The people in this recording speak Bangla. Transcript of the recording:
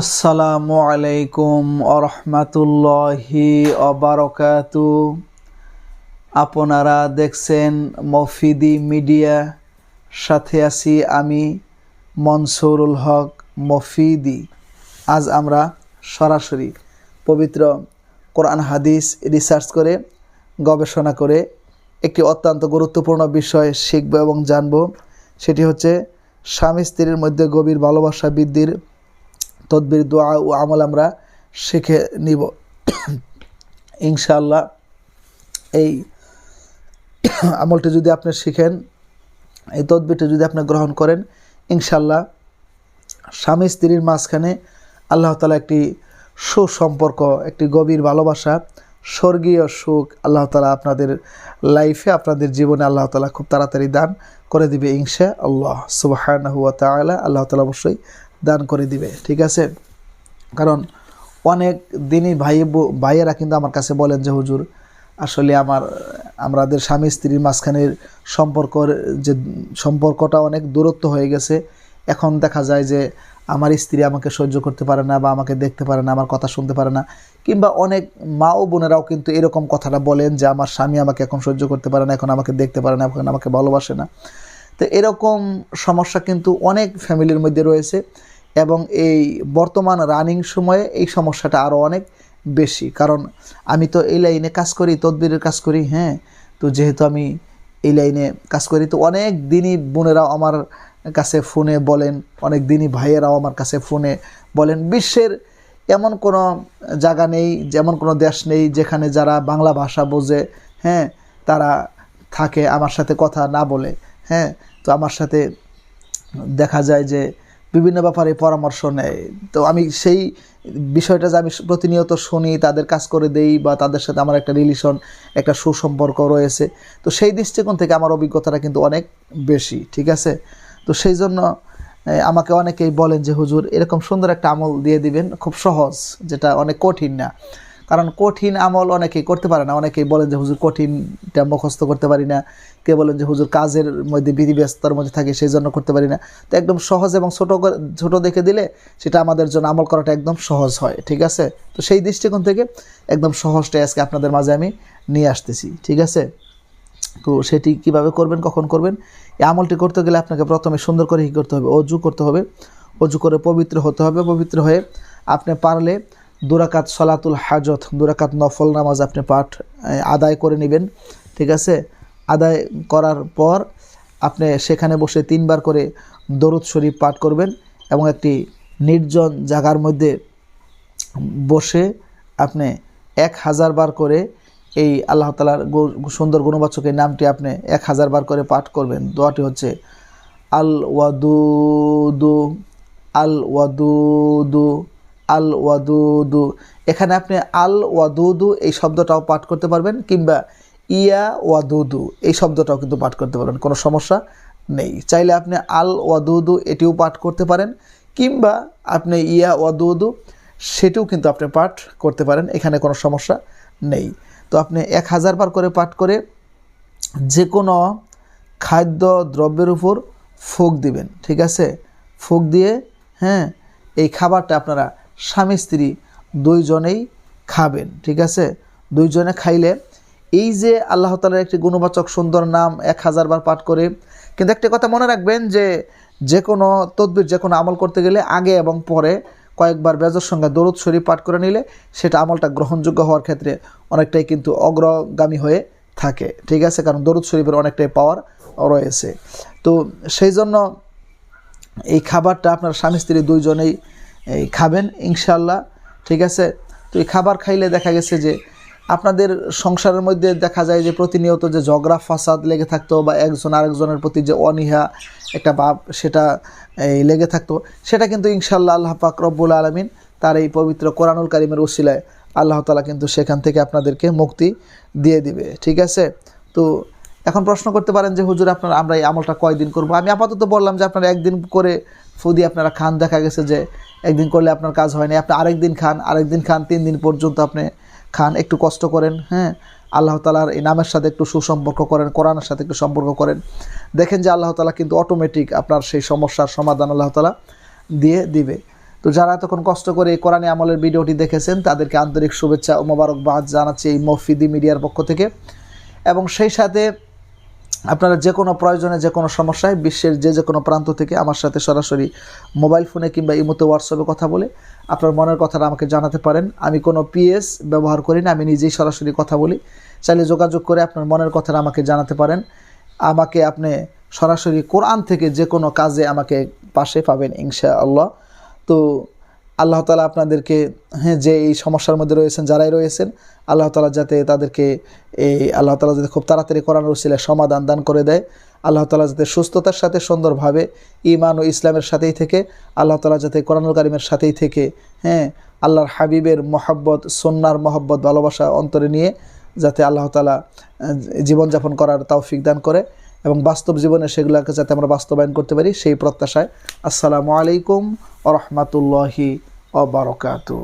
আসসালামু আলাইকুম আরহামাতুল্লাহি অবারকাতু আপনারা দেখছেন মফিদি মিডিয়া, সাথে আছি আমি মনসুরুল হক মফিদি। আজ আমরা সরাসরি পবিত্র কোরআন হাদিস রিসার্চ করে, গবেষণা করে একটি অত্যন্ত গুরুত্বপূর্ণ বিষয় শিখব এবং জানব। সেটি হচ্ছে, স্বামী স্ত্রীর মধ্যে গভীর ভালোবাসা বৃদ্ধির তদবির, দোয়া ও আমল আমরা শিখে নিব। ইনশাআল্লাহ এই আমলটি যদি আপনি শিখেন, এই তদবিরটি যদি আপনি গ্রহণ করেন ইনশাল্লাহ স্বামী স্ত্রীর মাঝখানে আল্লাহ তালা একটি সুসম্পর্ক, একটি গভীর ভালোবাসা, স্বর্গীয় সুখ আল্লাহ তালা আপনাদের লাইফে, আপনাদের জীবনে আল্লাহ তালা খুব তাড়াতাড়ি দান করে দিবে ইনশা আল্লাহ সুবাহ আল্লাহ তালা অবশ্যই দান করে দিবে, ঠিক আছে? কারণ অনেক দিনই ভাই ভাইয়েরা কিন্তু আমার কাছে বলেন যে, হুজুর, আসলে আমার, আমাদের স্বামী স্ত্রীর মাঝখানের সম্পর্কর যে, সম্পর্কটা অনেক দূরত্ব হয়ে গেছে। এখন দেখা যায় যে, আমার স্ত্রী আমাকে সহ্য করতে পারে না বা আমাকে দেখতে পারে না, আমার কথা শুনতে পারে না। কিংবা অনেক মা ও বোনেরাও কিন্তু এরকম কথাটা বলেন যে, আমার স্বামী আমাকে এখন সহ্য করতে পারে না, এখন আমাকে দেখতে পারে না, এখন আমাকে ভালোবাসে না। তো এরকম সমস্যা কিন্তু অনেক ফ্যামিলির মধ্যে রয়েছে। এবং এই বর্তমান রানিং সময়ে এই সমস্যাটা আরও অনেক বেশি। কারণ আমি তো এই লাইনে কাজ করি, তদবিরের কাজ করি হ্যাঁ? তো যেহেতু আমি এই লাইনে কাজ করি, তো অনেক দিনই বোনেরাও আমার কাছে ফোনে বলেন, অনেক দিনই ভাইয়েরাও আমার কাছে ফোনে বলেন, বিশ্বের এমন কোনো জায়গা নেই, যেমন কোনো দেশ নেই, যেখানে যারা বাংলা ভাষা বোঝে হ্যাঁ? তারা থাকে আমার সাথে কথা না বলে হ্যাঁ? তো আমার সাথে দেখা যায় যে বিভিন্ন ব্যাপারে পরামর্শ নেয়। তো আমি সেই বিষয়টা যে আমি প্রতিনিয়ত শুনি, তাদের কাজ করে দেই বা তাদের সাথে আমার একটা রিলেশন একটা সুসম্পর্ক রয়েছে, তো সেই দৃষ্টিকোণ থেকে আমার অভিজ্ঞতাটা কিন্তু অনেক বেশি, ঠিক আছে? তো সেই জন্য আমাকে অনেকেই বলেন যে, হুজুর, এরকম সুন্দর একটা আমল দিয়ে দিবেন, খুব সহজ, যেটা অনেক কঠিন না। কারণ কঠিন আমল অনেকেই করতে পারে না। অনেকেই বলেন যে, হুজুর, কঠিনটা মুখস্থ করতে পারি না। কে বলেন যে, হুজুর, কাজের মধ্যে বিধি ব্যস্ততার মধ্যে থাকে সেই জন্য করতে পারি না। তো একদম সহজ এবং ছোট ছোট দেখে দিলে সেটা আমাদের জন্য আমল করাটা একদম সহজ হয়, ঠিক আছে? তো সেই দৃষ্টিকোণ থেকে একদম সহজটাই আজকে আপনাদের মাঝে আমি নিয়ে আসতেছি, ঠিক আছে? তো সেটি কীভাবে করবেন, কখন করবেন, এই আমলটি করতে গেলে আপনাকে প্রথমে সুন্দর করে কী করতে হবে? অজু করতে হবে। অজু করে পবিত্র হতে হবে। পবিত্র হয়ে আপনি পারলে দুরাকাত সলাতুল হাজত, দুরাকাত নফল নামাজ আপনি পাঠ আদায় করে নেবেন, ঠিক আছে? আদায় করার পর আপনি সেখানে বসে তিনবার করে দরুদ শরীফ পাঠ করবেন এবং একটি নির্জন জায়গার মধ্যে বসে আপনি এক হাজার বার করে এই আল্লাহ তালার সুন্দর গুণবাচক এই নামটি আপনি এক হাজার বার করে পাঠ করবেন। দোয়াটি হচ্ছে আল ওয়াদুদু আল ওয়াদুদু আল ওয়াদুদু এখানে আপনি আল ওয়াদুদু এই শব্দটাও পাঠ করতে পারবেন, কিংবা ইয়া ওয়াদুদু এই শব্দটাও কিন্তু পাঠ করতে পারবেন, কোনো সমস্যা নেই। চাইলে আপনি আল ওয়াদুদু এটিও পাঠ করতে পারেন, কিংবা আপনি ইয়া ওয়াদুদু সেটিও কিন্তু আপনি পাঠ করতে পারেন, এখানে কোনো সমস্যা নেই। তো আপনি এক হাজার বার করে পাঠ করে যে কোনো খাদ্য দ্রব্যের উপর ফুক দিবেন, ঠিক আছে? ফুক দিয়ে হ্যাঁ এই খাবারটা আপনারা স্বামী স্ত্রী দুইজনেই খাবেন, ঠিক আছে? দুইজনে খাইলে এই যে আল্লাহ তালার একটি গুণবাচক সুন্দর নাম এক হাজার বার পাঠ করে, কিন্তু একটা কথা মনে রাখবেন যে যে কোনো তদবির, যে কোনো আমল করতে গেলে আগে এবং পরে কয়েকবার বেজর সঙ্গে দরুদ শরীফ পাঠ করে নিলে সেটা আমলটা গ্রহণযোগ্য হওয়ার ক্ষেত্রে অনেকটাই কিন্তু অগ্রগামী হয়ে থাকে, ঠিক আছে? কারণ দরুদ শরীফের অনেকটাই পাওয়ার রয়েছে। তো সেই জন্য এই খাবারটা আপনার স্বামী স্ত্রী দুইজনেই এই খাবেন ইনশাল্লাহ ঠিক আছে? তো এই খাবার খাইলে দেখা গেছে যে আপনাদের সংসারের মধ্যে দেখা যায় যে প্রতিনিয়ত যে ঝগড়া, ফাসাদ লেগে থাকতো বা একজন আরেকজনের প্রতি যে অনীহা একটা ভাব সেটা এই লেগে থাকতো, সেটা কিন্তু ইনশাল্লাহ আল্লাহ পাক রব্বুল আলমিন তার এই পবিত্র কোরআনুল কারিমের ওসিলায় আল্লাহ তালা কিন্তু সেখান থেকে আপনাদেরকে মুক্তি দিয়ে দিবে। ঠিক আছে? তো এখন প্রশ্ন করতে পারেন যে, হুজুর আপনার আমরা এই আমলটা কয়দিন করব? আমি আপাতত বললাম যে আপনারা একদিন করে ফুদি, আপনারা খান। দেখা গেছে যে একদিন করলে আপনার কাজ হয়নি আপনি আরেকদিন খান আরেকদিন খান, তিন দিন পর্যন্ত আপনি খান। একটু কষ্ট করেন হ্যাঁ? আল্লাহ তালার এই নামের সাথে একটু সুসম্পর্ক করেন, কোরআনের সাথে একটু সম্পর্ক করেন। দেখেন যে আল্লাহ তালা কিন্তু অটোমেটিক আপনার সেই সমস্যার সমাধান আল্লাহ তালা দিয়ে দিবে। তো যারা এতক্ষণ কষ্ট করে এই কোরআনী আমলের ভিডিওটি দেখেছেন, তাদেরকে আন্তরিক শুভেচ্ছা ও মোবারকবাদ জানাচ্ছি এই মফিদি মিডিয়ার পক্ষ থেকে। এবং সেই সাথে আপনারা যে কোনো প্রয়োজনে, যে কোনো সমস্যায় বিশ্বের যে যে কোনো প্রান্ত থেকে আমার সাথে সরাসরি মোবাইল ফোনে কিংবা ইমোতে হোয়াটসঅ্যাপে কথা বলে আপনার মনের কথাটা আমাকে জানাতে পারেন। আমি কোনো পিএস ব্যবহার করি না, আমি নিজেই সরাসরি কথা বলি। চাইলে যোগাযোগ করে আপনার মনের কথাটা আমাকে জানাতে পারেন। আমাকে আপনি সরাসরি কোরআন থেকে যে কোনো কাজে আমাকে পাশে পাবেন ইনশা আল্লাহ তো আল্লাহ তালা আপনাদেরকে হ্যাঁ যে এই সমস্যার মধ্যে রয়েছেন, যারাই রয়েছেন, আল্লাহ তালা যাতে তাদেরকে এই আল্লাহ তালা যাতে খুব তাড়াতাড়ি কোরআন রসিলে সমাধান দান করে দেয়, আল্লাহ তালা যাতে সুস্থতার সাথে সুন্দরভাবে ইমান ও ইসলামের সাথেই থেকে, আল্লাহ তালা যাতে কোরআনুল কারিমের সাথেই থেকে হ্যাঁ আল্লাহর হাবিবের মহব্বত সন্ন্যার মহব্বত, ভালোবাসা অন্তরে নিয়ে যাতে আল্লাহ তালা জীবনযাপন করার তৌফিক দান করে। এবং বাস্তব জীবনে সেগুলোকে যাতে আমরা বাস্তবায়ন করতে পারি, সেই প্রত্যাশায় আসসালামু আলাইকুম আ রহমতুল্লাহি অবরকাতু